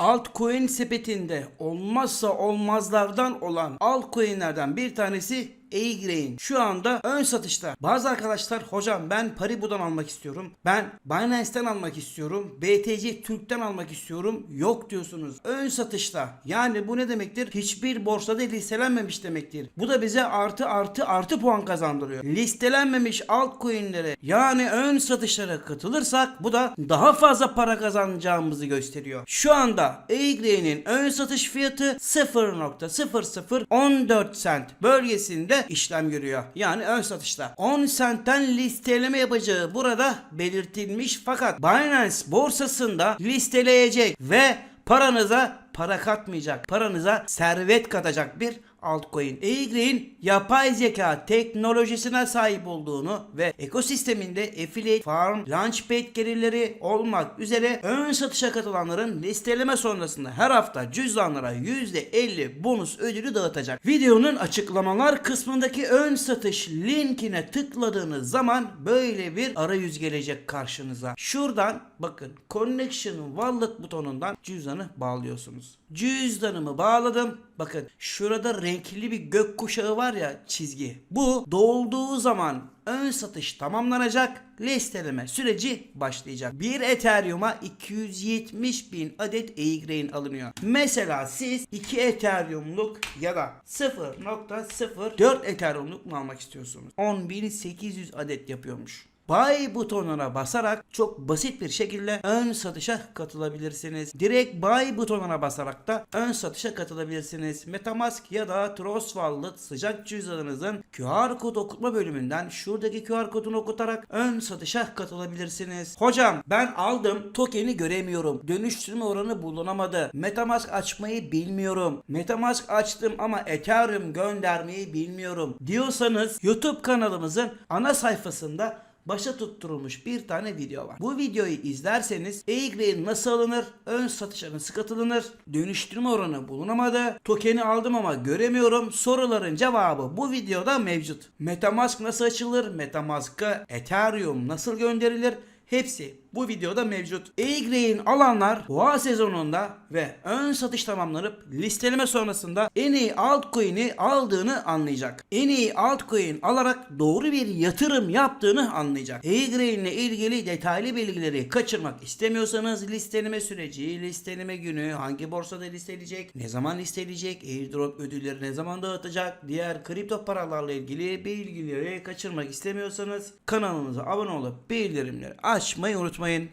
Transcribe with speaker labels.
Speaker 1: altcoin sepetinde olmazsa olmazlardan olan altcoin'lerden bir tanesi A-Grain şu anda ön satışta. Bazı arkadaşlar hocam ben Paribu'dan almak istiyorum. Ben Binance'ten almak istiyorum. BTC Türk'ten almak istiyorum. Yok diyorsunuz. Ön satışta. Yani bu ne demektir? Hiçbir borsada listelenmemiş demektir. Bu da bize artı artı artı puan kazandırıyor. Listelenmemiş altcoin'lere yani ön satışlara katılırsak bu da daha fazla para kazanacağımızı gösteriyor. Şu anda A-Grain'in ön satış fiyatı 0.0014 cent bölgesinde işlem görüyor. Yani ön satışta. 10 sentten listeleme yapacağı burada belirtilmiş fakat Binance borsasında listeleyecek ve paranıza para katmayacak. Paranıza servet katacak bir altcoin. A-Grain yapay zeka teknolojisine sahip olduğunu ve ekosisteminde affiliate, farm, launchpad gelirleri olmak üzere ön satışa katılanların listeleme sonrasında her hafta cüzdanlara %50 bonus ödülü dağıtacak. Videonun açıklamalar kısmındaki ön satış linkine tıkladığınız zaman böyle bir arayüz gelecek karşınıza. Şuradan bakın Connection Wallet butonundan cüzdanı bağlıyorsunuz. Cüzdanımı bağladım. Bakın şurada renkli bir gökkuşağı var ya çizgi. Bu dolduğu zaman ön satış tamamlanacak. Listeleme süreci başlayacak. Bir Ethereum'a 270 bin adet A-Grain alınıyor. Mesela siz 2 Ethereum'luk ya da 0.04 Ethereum'luk mu almak istiyorsunuz? 10.800 adet yapıyormuş. Buy butonuna basarak çok basit bir şekilde ön satışa katılabilirsiniz. Direkt buy butonuna basarak da ön satışa katılabilirsiniz. Metamask ya da Trust Wallet sıcak cüzdanınızın QR kod okutma bölümünden şuradaki QR kodunu okutarak ön satışa katılabilirsiniz. Hocam ben aldım tokeni göremiyorum. Dönüştürme oranı bulunamadı. Metamask açmayı bilmiyorum. Metamask açtım ama Ethereum göndermeyi bilmiyorum diyorsanız YouTube kanalımızın ana sayfasında başa tutturulmuş bir tane video var. Bu videoyu izlerseniz A-Grain nasıl alınır, ön satışa nasıl katılınır, dönüştürme oranı bulunamadı, tokeni aldım ama göremiyorum soruların cevabı bu videoda mevcut. Metamask nasıl açılır, Metamask'a Ethereum nasıl gönderilir hepsi bu videoda mevcut. A-Grain alanlar boğa sezonunda ve ön satış tamamlanıp listeleme sonrasında en iyi altcoin'i aldığını anlayacak. En iyi altcoin alarak doğru bir yatırım yaptığını anlayacak. A-Grain ile ilgili detaylı bilgileri kaçırmak istemiyorsanız listeleme süreci, listeleme günü, hangi borsada listeleyecek, ne zaman listeleyecek, airdrop ödülleri ne zaman dağıtacak, diğer kripto paralarla ilgili bilgileri kaçırmak istemiyorsanız kanalımıza abone olup bildirimleri açmayı unutmayın. between